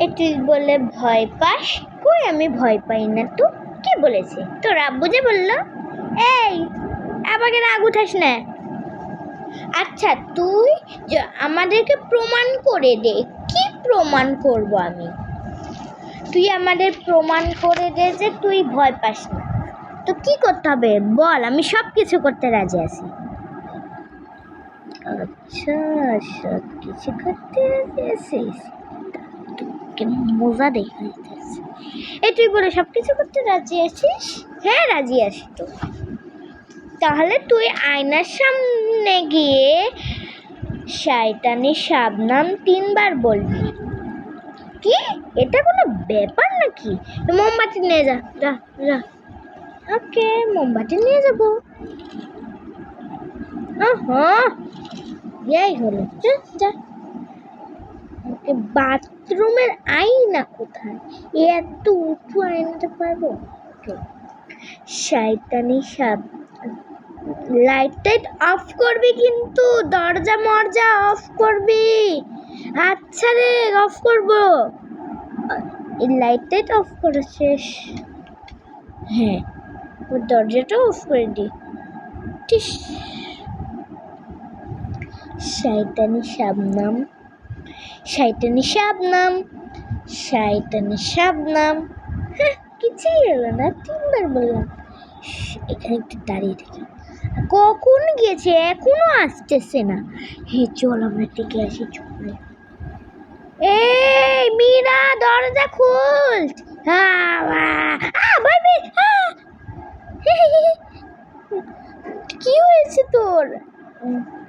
এ তুই বলে ভয় পাস? কই আমি ভয় পাই না তো? কে বলেছে? তোর আব্বু যে বলল। এই, আমাকে রাগ উঠাস না। আচ্ছা তুই আমাদেরকে প্রমাণ করে দে। কি প্রমাণ করব আমি? তুই আমাদের প্রমাণ করে দে যে তুই ভয় পাস না। তো কি করতে হবে? বল, আমি সব কিছু করতে রাজি আছি। আচ্ছা সব কিছু করতে রাজি আছিস? তোকে মজা দেখাইতেছে এই তুই বলে সব কিছু করতে রাজি আছিস? হ্যাঁ রাজি আছি তো। তাহলে তুই আয়নার সামনে গিয়ে শয়তানি সাবনাম তিনবার বলবি। কি? এটা কোনো ব্যাপার নাকি? মোমবাতি নিয়ে যা যা যা। ওকে, মোমবাতি নিয়ে যাব। হ্যাঁ হলো। যা যা। বাথরুমের আয়না কোথায়? এ এত উঁচু আয়নাটা পারব? শয়তানি সাব লাইট টাইট অফ করবি কিন্তু, দরজা মরজা অফ করবি। আচ্ছা রে, অফ করব। এই লাইট টাইট অফ করা শেষ। হ্যাঁ ওর দরজাটা অফ করে দি। শয়তানি শাবনাম শয়তানি শাবনাম শয়তানি শাবনাম। হ্যাঁ কিছুই এলো না, তিনবার বললাম। এখানে একটু দাঁড়িয়ে থাকি। কখন গেছে এখনও আসতেছে না। হে, চল আমরা টিকে আসি চলে এই, মীরা, দরজা খুল। কি হয়েছে তোর?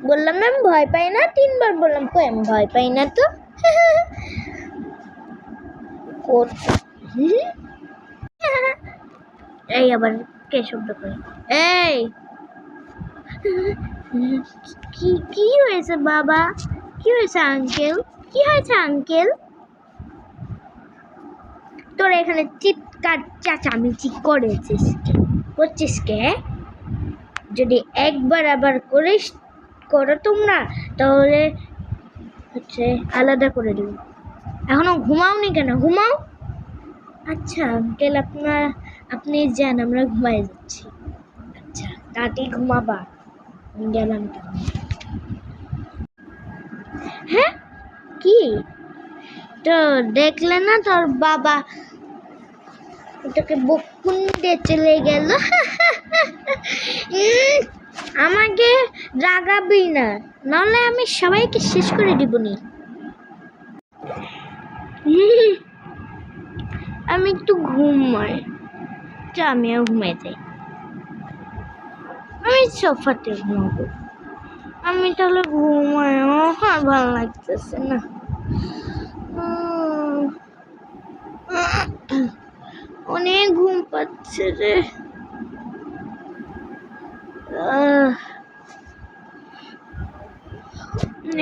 বললাম না আমি ভয় পাই না। তিনবার বললাম, কই, আমি ভয় পাই না তো? এই আবার কে শব্দ করে? এই! কি হয়েছে বাবা? কি হয়েছে আঙ্কেল কি হয়েছে আঙ্কেল তোর এখানে চিৎকার চাচামিচি করেছিস করছিস কে? যদি একবার আবার করিস, করো তোমরা। তাহলে হচ্ছে, আলাদা করে দেবো। এখনও ঘুমাওনি কেন? ঘুমাও। আচ্ছা আঙ্কেল আপনার, আপনি যান, আমরা ঘুমাই যাচ্ছি। আচ্ছা তাড়াতাড়ি ঘুমাবা। গেলাম হ্যাঁ? কি? তো দেখলে না তোর বাবা? তোকে বকুন দিয়ে চলে গেল। আমাকে রাগাবি না, নাহলে আমি সবাইকে শেষ করে দিব নি আমি একটু ঘুমাই চা আমিও ঘুমাই যাই। আমি সোফাতে ঘুমাবো। আমি তাহলে ঘুমাই, আমার ভালো লাগতেছে না। অনেক ঘুম পাচ্ছে রে আহ,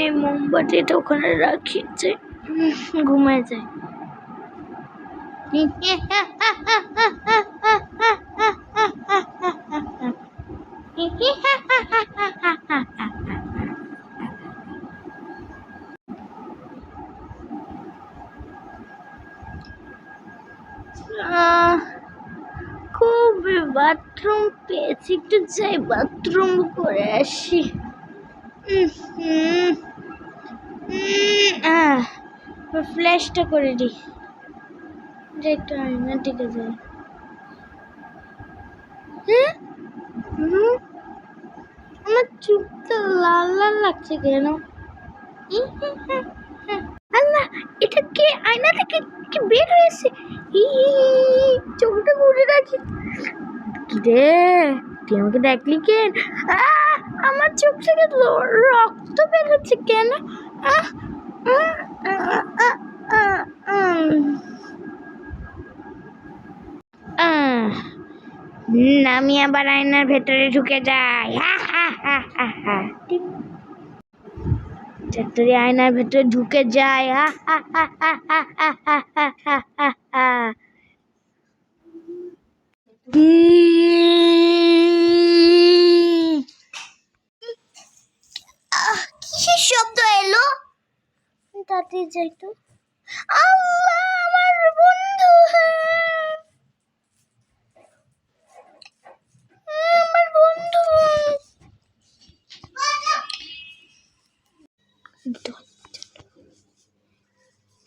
এই মোমবাতিটা ওখানে রাখি যে ঘুমায় যায়। খুব বাথরুম পেয়েছি একটু যাই বাথরুম করে আসি উম, হুম, উম, আহ, ফ্ল্যাশটা করে দিই যে একটু আয়না দিকে যাই। হ্যাঁ? হুম, আমার চুপটা লাল লাল লাগছে কেন? এটা কে? আয়না কি বের হয়েছে? চোখটা রাখি রে? দেখলি আমার চোখ থেকে রক্ত বের হচ্ছে কেন? আহ, আমি আবার আয়নার ভেতরে ঢুকে যাই চাকরি আয়নার ভেতরে ঢুকে যাই কিসের শব্দ এলো তাতে যাই তো বন্ধু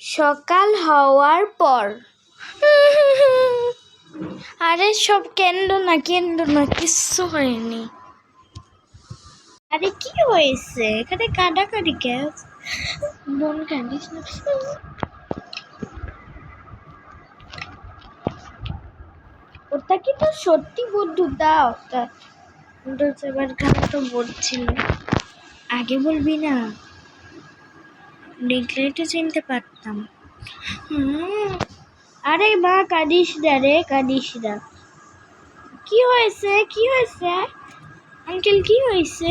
সকাল হওয়ার পর। আরে, সব কেন্দ্র না কেন্দ্র না কিচ্ছু হয়নি। আরে, কি হয়েছে? এখানে কাটাকাটি গ্যাস বোন কাঁদিস না? ওটা কি তো সত্যি বন্ধু দাও তা এবার তো বলছিল। আগে বলবি না? দেখলে তো চিনতে পারতাম। আরে মা কাঁদিস না রে কাঁদিস না। কি হয়েছে? কি হয়েছে? আঙ্কেল কি হয়েছে?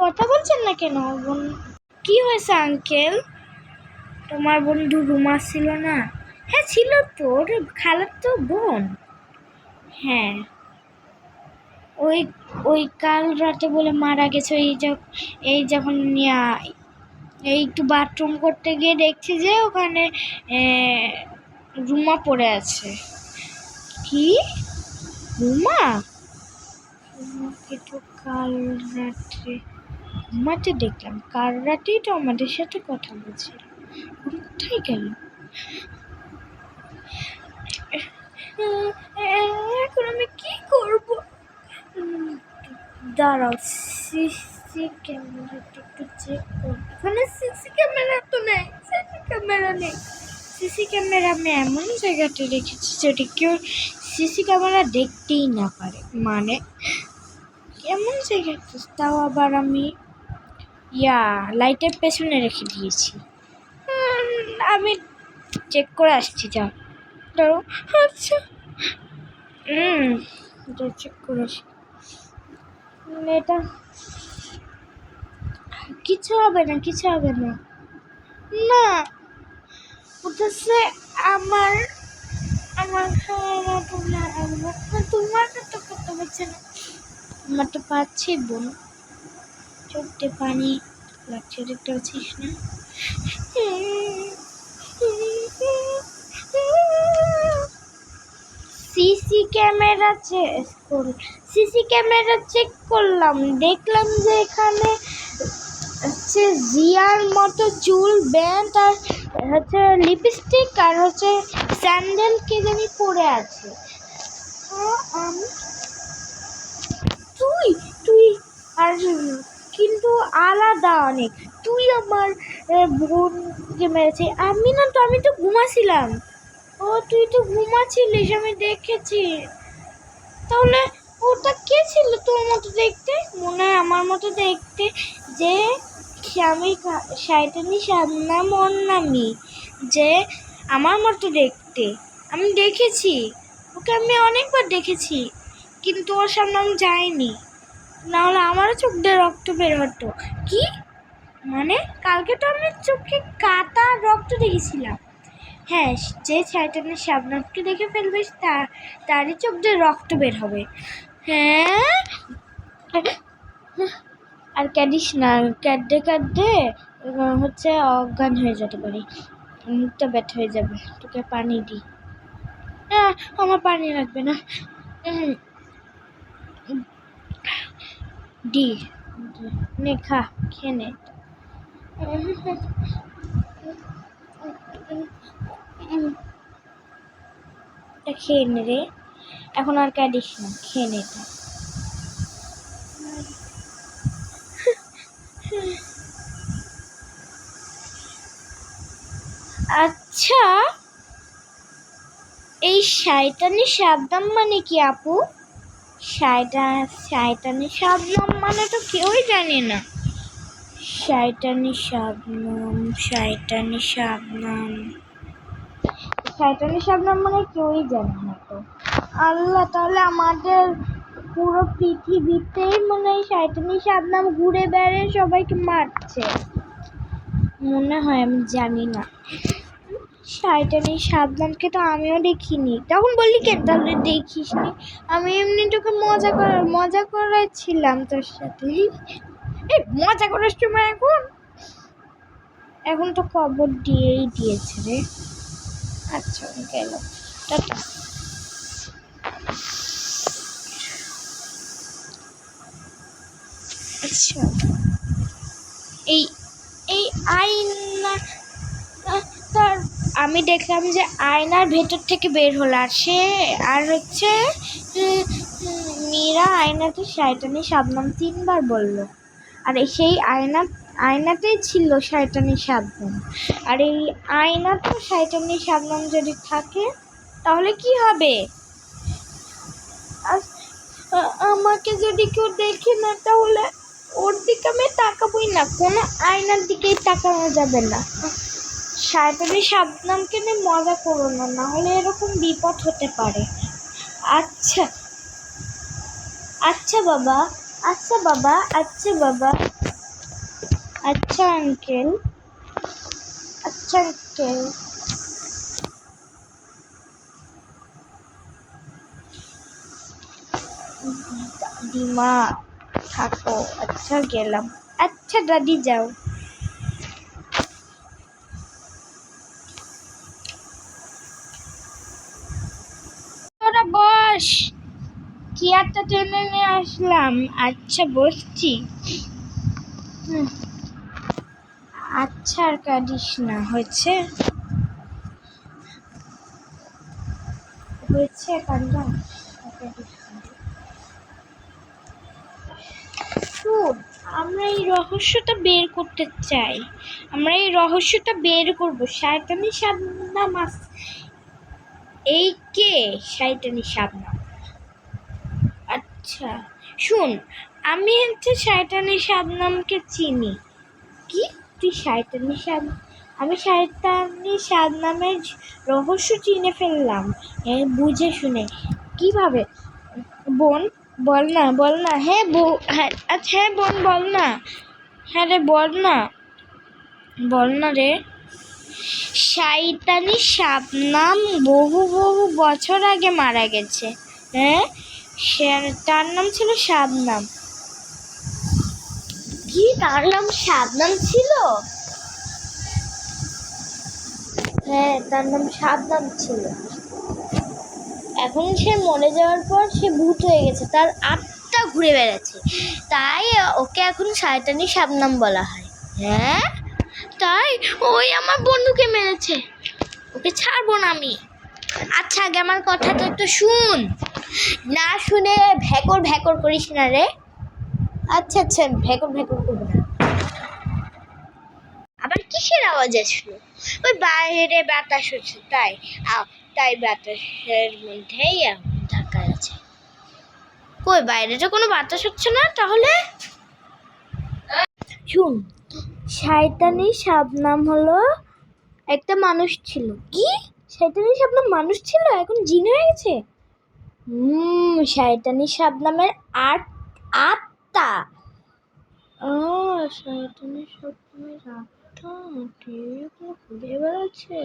কথা বলছেন না কেন? বোন কি হয়েছে আঙ্কেল? তোমার বন্ধু রুমা ছিল না? হ্যাঁ ছিল তো, ওর খালার তো বোন। হ্যাঁ। ওই ওই কাল রাতে বলে মারা গেছে এই এই যখন এই একটু বাথরুম করতে গিয়ে দেখছি যে ওখানে রুমা পড়ে আছে। কি? রুমা? রুমাকে তো কাল রাত্রে ঘুমাতে দেখলাম। কাল রাতেই তো আমাদের সাথে কথা বলছিল। কোথায় গেল? এখন আমি কি করব? দাঁড়াও সিসি ক্যামেরাটা একটু চেক করব এখানে সিসি ক্যামেরা তো নেই সিসি ক্যামেরা নেই। সিসি ক্যামেরা আমি এমন জায়গাতে রেখেছি যেটি কেউ সিসি ক্যামেরা দেখতেই না পারে। মানে এমন জায়গাতে, তাও আবার আমি, ইয়া লাইটের পেছনে রেখে দিয়েছি। আমি চেক করে আসছি, যাও। দাঁড়াও। আচ্ছা। হুম চেক করে আসি। এটা কিছু হবে না, কিছু হবে না। না ওটা সে আমার আমার খাওয়া তোমরা আমার তোমার তো করতে পারছে না। আমার তো পাচ্ছি বোন। চোখতে পানি লাগছে, দেখতে পাচ্ছিস না? CC camera CC camera check করলাম, দেখলাম যে এখানে হচ্ছে জিয়ার মতো চুল ব্যান্ড আর হচ্ছে লিপস্টিক আর হচ্ছে স্যান্ডেল কে জানি পরে আছে। আমি তুই তুই, আর কিন্তু আলাদা অনেক। তুই আমার বোনকে মেরেছে। আমি না তো, আমি তো ঘুমাছিলাম। ও, তুই তো ঘুমাচ্ছিলিস, আমি দেখেছি। তাহলে ওটা কে ছিল তোর মতো দেখতে? মনে হয় আমার মতো দেখতে যে স্বামী শায়তানি শাবনাম ওর নামই যে আমার মতো দেখতে। আমি দেখেছি, ওকে আমি অনেকবার দেখেছি, কিন্তু ওর সামনে আমি যাইনি। নাহলে আমারও চোখ দিয়ে রক্ত বের হতো। কি? মানে কালকে তো আমি চোখে কাটা রক্ত দেখেছিলাম। হ্যাঁ যে শয়তানের শাবনাথকে দেখে ফেলবে তার তারই চোখ দিয়ে রক্ত বের হবে। হ্যাঁ? আর কাঁদিস না কাঁদতে কাঁদতে হচ্ছে অজ্ঞান হয়ে যেতে পারি। মুখটা ব্যথা হয়ে যাবে। তোকে পানি দিই আমার পানি লাগবে না। উম, দি। নে খা খেয়ে নে। এটা খেয়ে নে রে। এখন আর কাঁদিস না, খেয়ে নে আচ্ছা এই শয়তানি শাবনাম মানে কি আপু? শয়তা, শয়তানি শাবনাম মানে তো কেউই জানে না। শয়তানি শাবনাম শয়তানি শাবনাম শয়তানি শাবনাম মানে কেউই জানে না তো। আল্লাহ তাহলে আমাদের পুরো পৃথিবীতেই মনে হয় শয়তানি শাবনাম ঘুরে বেড়ে সবাইকে মারছে। মনে হয়, আমি জানি না। শয়তানি শাবনামকে তো আমিও দেখিনি। তখন বললি কেন? তাহলে দেখিস নি আমি এমনি তোকে মজা করার মজা করাচ্ছিলাম তোর সাথে। এই মজা করার সময় এখন? এখন তো খবর দিয়েই দিয়েছে রে। আচ্ছা গেল। টাটা। আচ্ছা। এই এই আয়না তার, আমি দেখলাম যে আয়নার ভেতর থেকে বের হলো আর সে, আর হচ্ছে মীরা আয়নাতে শয়তানি শাবনাম তিনবার বলল। আর সেই আয়না আয়নাতেই ছিল শয়তানি শাবনাম আর এই আয়নাতে শয়তানি শাবনাম যদি থাকে, তাহলে কি হবে? আমাকে যদি কেউ দেখে না, তাহলে ওর দিকে আমি তাকাবোই না। কোনো আয়নার দিকেই তাকানো যাবে না। শয়তানি শাবনামকে নিয়ে মজা করো না না হলে এরকম বিপদ হতে পারে। আচ্ছা। আচ্ছা বাবা আচ্ছা বাবা আচ্ছা বাবা। আচ্ছা আঙ্কেল আচ্ছা আঙ্কেল দাদিমা, থাকো। আচ্ছা গেলাম। আচ্ছা দাদি, যাও। তোরা বস। চেয়ারটা টেনে নিয়ে আসলাম। আচ্ছা বসছি। হুম। আচ্ছা আর না, হয়েছে? হয়েছে আমরা এই রহস্যটা বের করতে চাই। আমরা এই রহস্যটা বের করব। শয়তানি শাবনাম আস- এই কে? শয়তানি শাবনাম আচ্ছা শুন, আমি হচ্ছে শয়তানি সাবনামকে চিনি। কি? তুই শয়তানি শাব আমি শয়তানি শাবনামের রহস্য চিনে ফেললাম। বুঝে শুনে, কীভাবে? বোন, বল না বল না। হ্যাঁ বো হ্যাঁ আচ্ছা হ্যাঁ বোন, বল না। হ্যাঁ রে, বল না। বল না রে। শাইতানি শাবনাম বহু বহু বছর আগে মারা গেছে। হ্যাঁ? সে তার নাম ছিল শাবনাম। কি? তার নাম? শাবনাম ছিল? হ্যাঁ তার নাম শাবনাম ছিল। এখন সে মরে যাওয়ার পর সে ভূত হয়ে গেছে। তার আত্মা ঘুরে বেড়াচ্ছে। তাই ওকে এখন শয়তানি শাবনাম বলা হয়। হ্যাঁ? তাই ওই আমার বন্ধুকে মেরেছে। ওকে ছাড়বো না আমি। আচ্ছা আগে আমার কথাটা একটু শুন। না শুনে ভেকর ভেকর করিস না রে। আচ্ছা আচ্ছা ভেকর ভেকর করব না। আবার কিসের আওয়াজ আসলো? ওই বাইরে বাতাস হচ্ছে তাই। তাই বাতাসের মধ্যেই ঢাকা আছে। কই বাইরে তো কোনো বাতাস হচ্ছে না তাহলে? শুন শয়তানি শাবনাম হলো একটা মানুষ ছিল। কি? শয়তানি শাবনাম মানুষ ছিল? এখন জিন হয়ে গেছে? হুম শয়তানি শাবনামের আট ও শয়তানি তুমি আত্মা ঠিক ঘুরে বেড়াচ্ছে।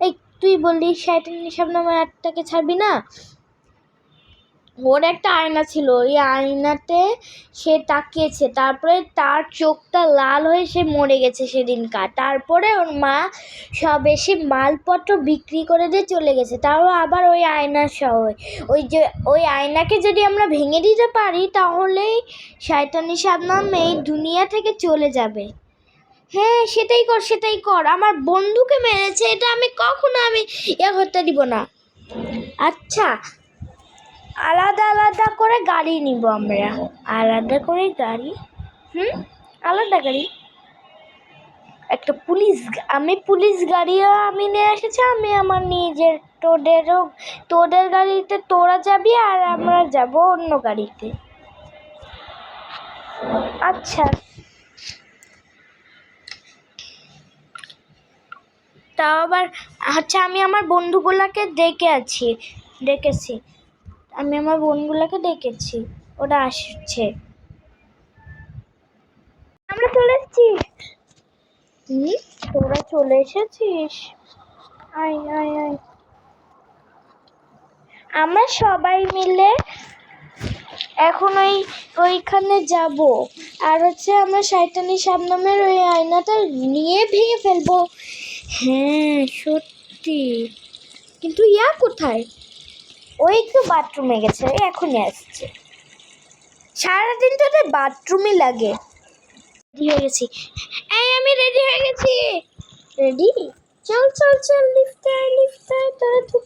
এই তুই বললি শয়তানি আমার আত্মাকে ছাড়বি না? ওর একটা আয়না ছিল, ওই আয়নাতে সে তাকিয়েছে। তারপরে তার চোখটা লাল হয়ে সে মরে গেছে সেদিনকার। তারপরে ওর মা সব এসে মালপত্র বিক্রি করে দিয়ে চলে গেছে। তাও আবার ওই আয়না সহ ওই যে, ওই আয়নাকে যদি আমরা ভেঙে দিতে পারি, তাহলেই শয়তানি শাবনাম এই দুনিয়া থেকে চলে যাবে। হ্যাঁ সেটাই কর সেটাই কর। আমার বন্ধুকে মেরেছে, এটা আমি কখনো আমি ইয়ে হতে দিব না। আচ্ছা আলাদা আলাদা করে গাড়ি নিব আমরা। আলাদা করে গাড়ি? হুম? আলাদা গাড়ি। একটা পুলিশ আমি পুলিশ গাড়িও আমি নিয়ে এসেছি আমি আমার নিজের তোদেরও তোদের গাড়িতে তোরা যাবি আর আমরা যাব অন্য গাড়িতে। আচ্ছা। তাও আবার আচ্ছা আমি আমার বন্ধুগুলোকে ডেকে আছি ডেকেছি। আমি আমার বোনগুলোকে ডেকেছি ওরা আসছে। আমরা চলে এসেছি। তোরা চলে এসেছিস? আয় আয় আয়। আমরা সবাই মিলে এখন ওই ওইখানে যাব। আর হচ্ছে আমরা শয়তানি শাবনামের ওই আয়নাটা নিয়ে ভেঙে ফেলব। হ্যাঁ সত্যি। কিন্তু ইয়া কোথায়? ওই তো বাথরুমে গেছে এখনই আসছে। সারাদিন তো ওদের বাথরুমই লাগে। রেডি হয়ে গেছি। এই, আমি রেডি হয়ে গেছি। রেডি চল চল চল লিফটে লিফটে তোরা থুক।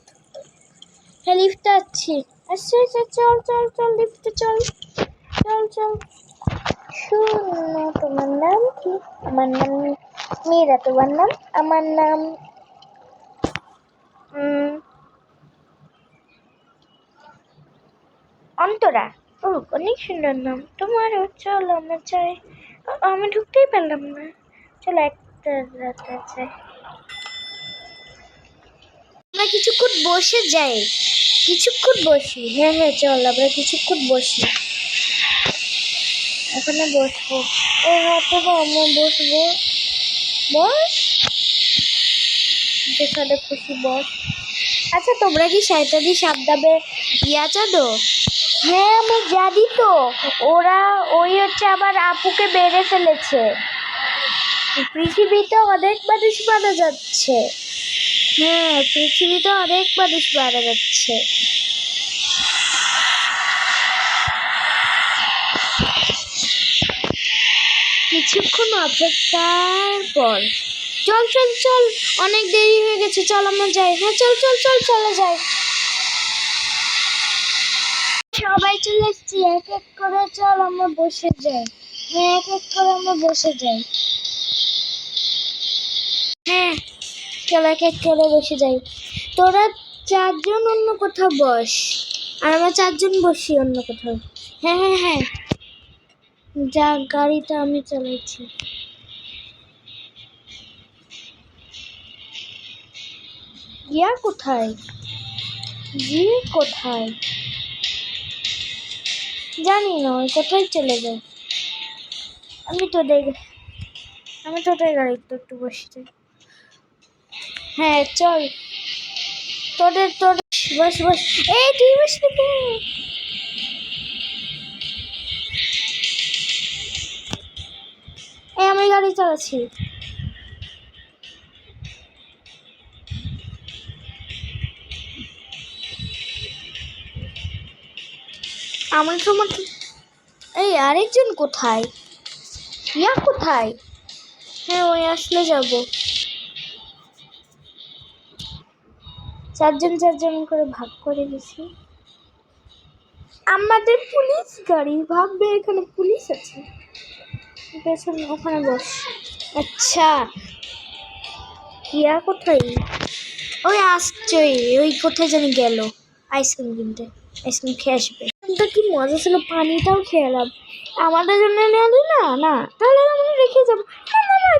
হ্যাঁ লিফটে আসছি আসছে আসছে চল চল চল লিফটে চল। চল চল। শোনো, তোমার নাম কি? আমার নাম মেয়েরা তোমার নাম? আমার নাম অন্তরা, ও, অনেক সুন্দর নাম। তোমারও চলো আমরা চাই আমি ঢুকতেই পারলাম না। চলো একটা রাতে আমরা কিছুক্ষণ বসে যাই। কিছুক্ষণ বসি। হ্যাঁ হ্যাঁ চল, আমরা কিছুক্ষণ বসি। এখানে বসবো। এই হাতে আমরা বসবো। বস। যেখানে খুশি বস। আচ্ছা তোমরা কি শয়তানি সাবধাবে ইয়া জানো হ্যাঁ আমি জানি তো। ওরা, ওই হচ্ছে আবার আপুকে বেড়ে ফেলেছে। পৃথিবীতে অনেক মানুষ মারা যাচ্ছে। হ্যাঁ পৃথিবীতে অনেক মানুষ মারা যাচ্ছে। কিছুক্ষণ অপেক্ষার পর চল চল চল, অনেক দেরি হয়ে গেছে, চল আমরা যাই। হ্যাঁ চল চল চল, চলে যাই। সবাই চলে এসছি, এক এক করে চল আমরা বসে যাই। হ্যাঁ এক এক করে আমরা বসে যাই। হ্যাঁ চল এক এক করে বসে যাই। তোরা চারজন অন্য কোথাও বস, আর আমরা চারজন বসি অন্য কোথাও। হ্যাঁ হ্যাঁ হ্যাঁ। যা, গাড়িটা আমি চালাচ্ছি। ইয়া কোথায়? জি কোথায়? জানি না, কোথায় চলে যায়? আমি তোদের আমি তোদের গাড়িতে একটু বসতে হ্যাঁ চল। তোদের তোর বস বস। এই, তুই বস নাকি এই, আমি গাড়ি চালাচ্ছি। আমার সময় এই আরেকজন কোথায়? ইয়া কোথায়? হ্যাঁ ওই আসলে যাব। চারজন চারজন করে ভাগ করে দিছি। আমাদের পুলিশ গাড়ি ভাববে, এখানে পুলিশ আছে। পেছনে ওখানে বস। আচ্ছা। ইয়া কোথায়? ওই আসছে, ওই কোথায় জানি গেল। আইসক্রিম কিনতে। আইসক্রিম খেয়ে আসবে। তো কি মজা ছিল? পানিটাও খেলাম আমাদের জন্য নেলি না? না। তাহলে আমরা রেখে যাব। না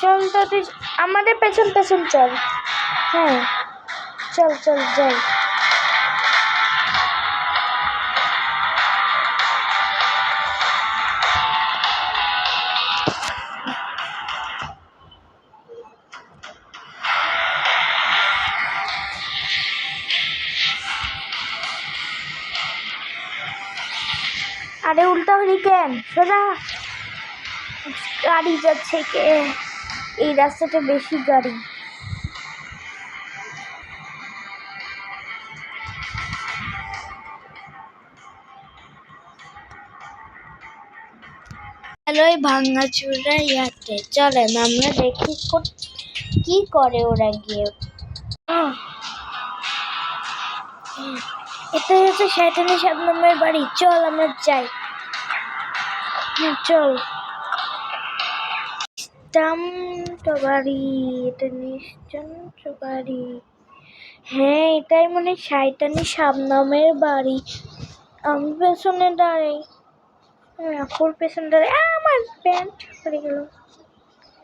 চল। তাতে আমাদের পেছন পেছন চল। হ্যাঁ। চল চল যাই আরে উল্টা হলি কেন? সোজা গাড়ি যাচ্ছে কে? এই রাস্তাটা বেশি গাড়ি। হ্যালো এই ভাঙাচুরা ইয়াতে। চলেন আমরা দেখি কো- করে ওরা গিয়ে! এটাই হচ্ছে শয়তানি শাবনামের বাড়ি। চল আমরা যাই। চল। নিশ্চান্ত বাড়ি এটা নিশ্চান্ত বাড়ি হ্যাঁ এটাই মনে হয় শয়তানি শাবনামের বাড়ি। আমি পেছনে দাঁড়াই। আমি আপুর পেছনে দাঁড়াই। আমার প্যান্ট পড়ে গেল।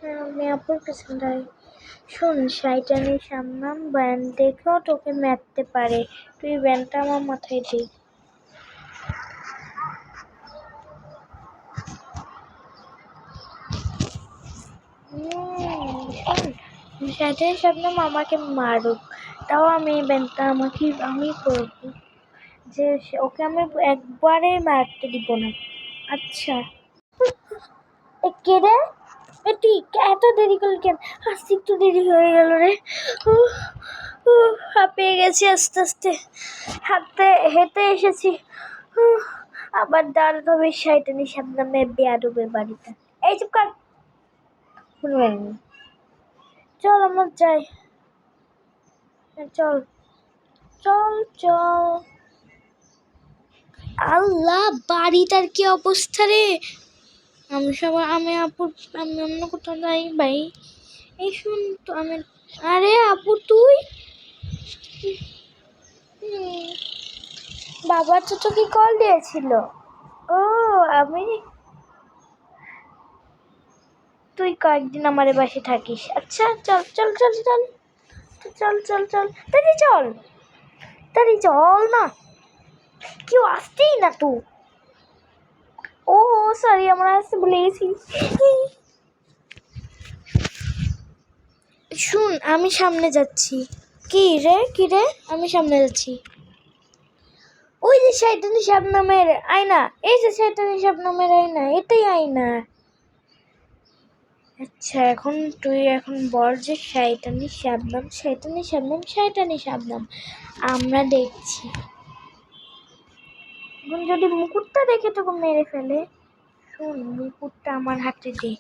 হ্যাঁ, আমি পেছনে দাঁড়াই। শোন শয়তানি শাবনাম ব্যান্ড দেখেও তোকে মারতে পারে। তুই ব্যান্ডটা আমার মাথায় দে। সাথে শবনম আমাকে মারুক। তাও আমি এই ব্যানটা আমাকে, আমি করব। যে ওকে আমি একবারে মারতে দিব না। আচ্ছা। কে রে? এ তুই এত দেরি করলি কেন? আজকে একটু দেরি হয়ে গেল রে। হাঁপিয়ে গেছি আস্তে আস্তে। হাঁটতে, হেঁটে এসেছি। আবার দাঁড়াতে হবে শাইটানি সামনে বেয়াদবের বাড়িতে। এই চুপ কর। শুনবেন না। চল আমার যাই। চল। চল চল। আল্লাহ বাড়িটার কি অবস্থা রে? আমি সবাই আমি আপু আমি অন্য কোথাও যাই ভাই। এই শুন তো আমি আরে আপু তুই? হুম, বাবা তো তোকে কল দিয়েছিল? ও আমি তুই কয়েকদিন আমার বাসে থাকিস। আচ্ছা চল চল চল চল। চল চল চল। তাড়ি চল। তাড়ি চল না। কেউ আসতেই না তো। ও সরি আমরা আসতে ভুলে গেছি শুন, আমি সামনে যাচ্ছি। কি রে কি রে? আমি সামনে যাচ্ছি। ওই যে শয়তানি শাবনামের আয়না। এই যে শয়তানি শাবনামের আয়না, এটাই আয়না। আচ্ছা এখন তুই এখন বল যে শয়তানি শাবনাম শয়তানি শাবনাম শয়তানি শাবনাম। আমরা দেখছি। এখন যদি মুকুটটা দেখে তোকে মেরে ফেলে, শোন, মুকুটটা আমার হাতে দে।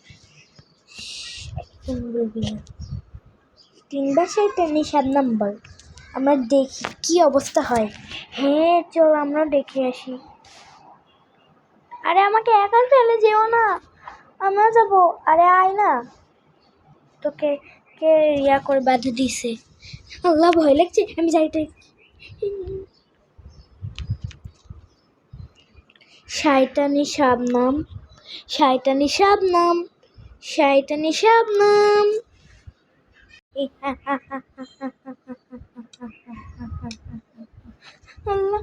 একদম বলবি না তিনবার শয়তানি শাবনাম বল। আমরা দেখি কি অবস্থা হয়। হ্যাঁ চল আমরা দেখে আসি। আরে, আমাকে একা ফেলে যেও না। আমরা যাব আরে আয় না তোকে কে ইয়া করে বাধা দিছে আল্লাহ ভয় লাগছে আমি যাইতে শায়তানি শাবনাম শায়তানি শাবনাম শায়তানি শাবনাম আল্লাহ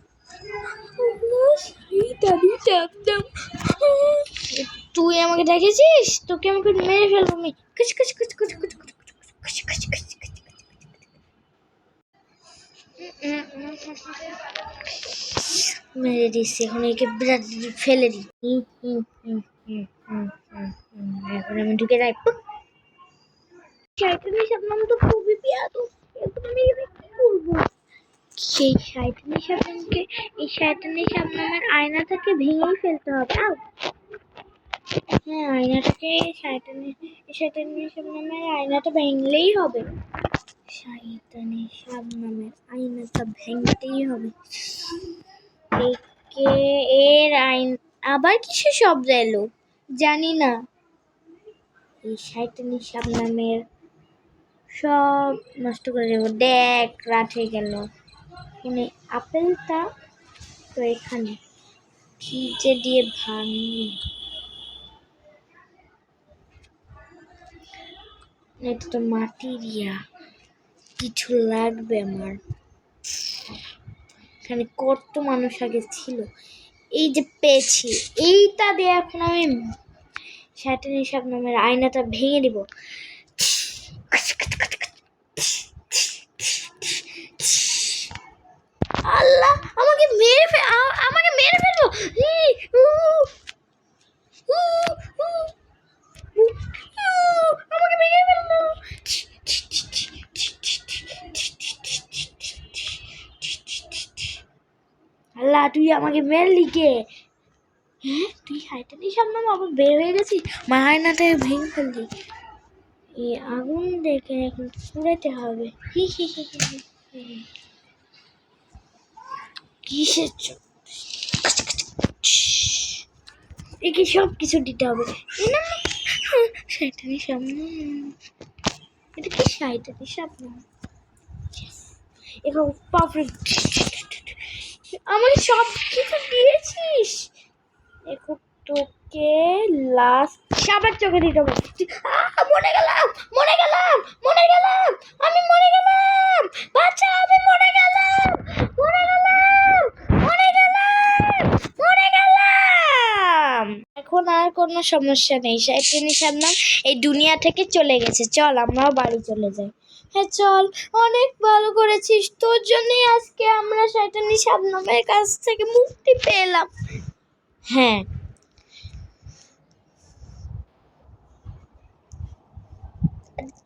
তুই আমাকে দেখেছিস তোকে আমাকে মেরে ফেলব আমি মেরে দিচ্ছি এখন একে বিরাট ফেলে দিই। এখন আমি ঢুকে যাই পুক। শয়তানি শাবনাম তো খুবই পেয়াদো এখন আমি কি সেই শয়তানি শাবনামকে এই শয়তানি শাবনামের আয়নাটাকে ভেঙেই ফেলতে হবে আউ হ্যাঁ আয়নাটাকে শয়তানি শয়তানি শাবনামের আয়নাটা ভেঙলেই হবে। শয়তানি শাবনামের আয়নাটা ভেঙতেই হবে। একে এর আইন, আবার কিসের শব্দ এলো, জানি না। এই শয়তানি শাবনামের সব নষ্ট করে দেবো। দেখ, রাত হয়ে গেল। মানে আপেলটা তো এখানে। ফ্রিজে দিয়ে ভাঙি এটা তো মাটির ইয়া কিছু লাগবে আমার। এখানে কত মানুষ আগে ছিল। এই যে পেয়েছি এইটা দিয়ে এখন আমি স্যাটেন সব নামের আয়নাটা ভেঙে দিব। আল্লাহ আমাকে মেরে ফে আমাকে মেরে ফেলব উ, আমাকে মেরে ফেলল আল্লাহ তুই আমাকে মেরলি কে হ্যাঁ তুই হাইটানি সামনে আবার বের হয়ে গেছিস মায়নাতে ভেঙে ফেললি এই আগুন দেখে এখন পুড়াতে হবে হি হি হি হি। কিসের জন্য? একে সব কিছু দিতে হবে। শয়তানি সামনে। এটা কি শয়তানি সামনে? এবার বাপরে আমাকে সব কিছু দিয়েছিস। এখন তোকে লাস্ট সাবার চোখে দিতে হবে। মরে গেলাম মরে গেলাম মরে গেলাম আমি মরে গেলাম বাচ্চা আমি মরে গেলাম মরে গেলাম। মরে গেলাম! মরে গেলাম! এখন আর কোনো সমস্যা নেই সাইটেনি সামনাম এই দুনিয়া থেকে চলে গেছে। চল, আমরাও বাড়ি চলে যাই। হ্যাঁ চল, অনেক ভালো করেছিস। তোর জন্যই আজকে আমরা শয়তানি শাবনামের কাছ থেকে মুক্তি পেলাম। হ্যাঁ।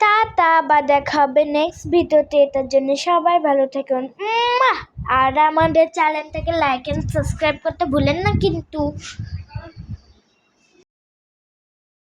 টাটা, বা দেখা হবে নেক্সট ভিডিওতে এটার জন্য সবাই ভালো থাকুন। উম্মা! আর আমাদের চ্যানেলটাকে লাইক এন্ড সাবস্ক্রাইব করতে ভুলেন না কিন্তু।